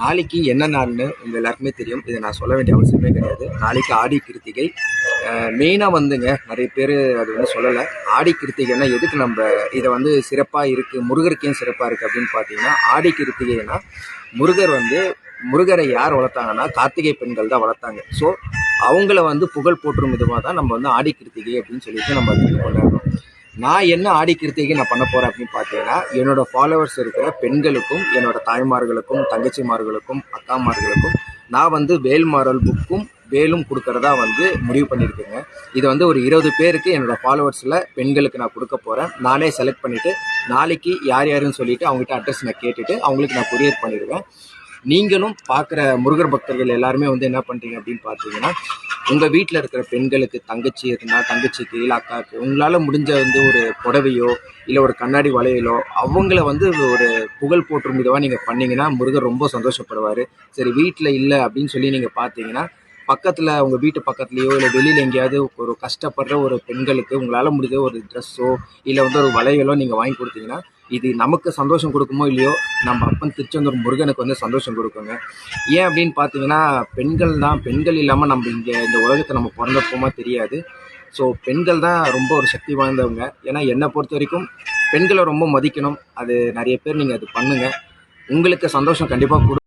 நாளைக்கு என்ன நாள்னு உங்கள் எல்லாருக்குமே தெரியும். இதை நான் சொல்ல வேண்டிய அவசியமே கிடையாது. நாளைக்கு ஆடி கிருத்திகை. மெயினாக வந்துங்க நிறைய பேர் அது வந்து சொல்லலை. ஆடி கிருத்திகைனா எதுக்கு நம்ம இதை வந்து சிறப்பாக இருக்குது முருகருக்கு ஏன் சிறப்பாக இருக்குது அப்படின்னு பார்த்தீங்கன்னா ஆடி கிருத்திகைனா முருகர் வந்து முருகரை யார் வளர்த்தாங்கன்னா கார்த்திகை பெண்கள் தான் வளர்த்தாங்க. ஸோ அவங்கள வந்து புகழ் போற்றும் விதமாக தான் நம்ம வந்து ஆடி கிருத்திகை அப்படின்னு சொல்லிட்டு நம்ம வந்து கொண்டாடுறோம். நான் என்ன ஆடி கிருத்திகை நான் பண்ண போகிறேன் அப்படின்னு பார்த்தீங்கன்னா என்னோட ஃபாலோவர்ஸ் இருக்கிற பெண்களுக்கும் என்னோட தாய்மார்களுக்கும் தங்கச்சிமார்களுக்கும் அக்காமார்களுக்கும் நான் வந்து வேல்மாரல் புக்கும் வேலும் கொடுக்கறதா வந்து முடிவு பண்ணியிருக்கேங்க. இது வந்து ஒரு இருபது பேருக்கு என்னோடய ஃபாலோவர்ஸில் பெண்களுக்கு நான் கொடுக்க போகிறேன் நானே செலக்ட் பண்ணிவிட்டு நாளைக்கு யார் யாருன்னு சொல்லிவிட்டு அவங்ககிட்ட அட்ரஸ் நான் கேட்டுட்டு அவங்களுக்கு நான் கொரியர் பண்ணிடுவேன். நீங்களும் பார்க்குற முருகர் பக்தர்கள் எல்லாருமே வந்து என்ன பண்ணுறீங்க அப்படின்னு பார்த்தீங்கன்னா உங்கள் வீட்டில் இருக்கிற பெண்களுக்கு தங்கச்சி இருந்தால் தங்கச்சிக்கு இல்லை அக்காவுக்கு உங்களால் முடிஞ்ச வந்து ஒரு புடவையோ இல்லை ஒரு கண்ணாடி வளையலோ அவங்கள வந்து ஒரு புகழ் போற்றும் விதமாக நீங்கள் பண்ணிங்கன்னா முருகர் ரொம்ப சந்தோஷப்படுவார். சரி வீட்டில் இல்லை அப்படின்னு சொல்லி நீங்கள் பார்த்தீங்கன்னா பக்கத்தில் உங்கள் வீட்டு பக்கத்துலேயோ இல்லை வெளியில் எங்கேயாவது ஒரு கஷ்டப்படுற ஒரு பெண்களுக்கு உங்களால் முடிஞ்ச ஒரு ட்ரெஸ்ஸோ இல்லை வந்து ஒரு வளையலோ நீங்கள் வாங்கி கொடுத்தீங்கன்னா இது நமக்கு சந்தோஷம் கொடுக்குமோ இல்லையோ நம்ம அப்பன் திருச்செந்தூர் முருகனுக்கு வந்து சந்தோஷம் கொடுக்குங்க. ஏன் அப்படின்னு பார்த்தீங்கன்னா பெண்கள் தான் பெண்கள் இல்லாமல் நம்ம இங்கே இந்த உலகத்தை நம்ம பிறந்தப்போமா தெரியாது. ஸோ பெண்கள் தான் ரொம்ப ஒரு சக்தி வாய்ந்தவங்க. ஏன்னா என்னை பொறுத்த வரைக்கும் பெண்களை ரொம்ப மதிக்கணும். அது நிறைய பேர் நீங்கள் அது பண்ணுங்கள் உங்களுக்கு சந்தோஷம் கண்டிப்பாக கொடு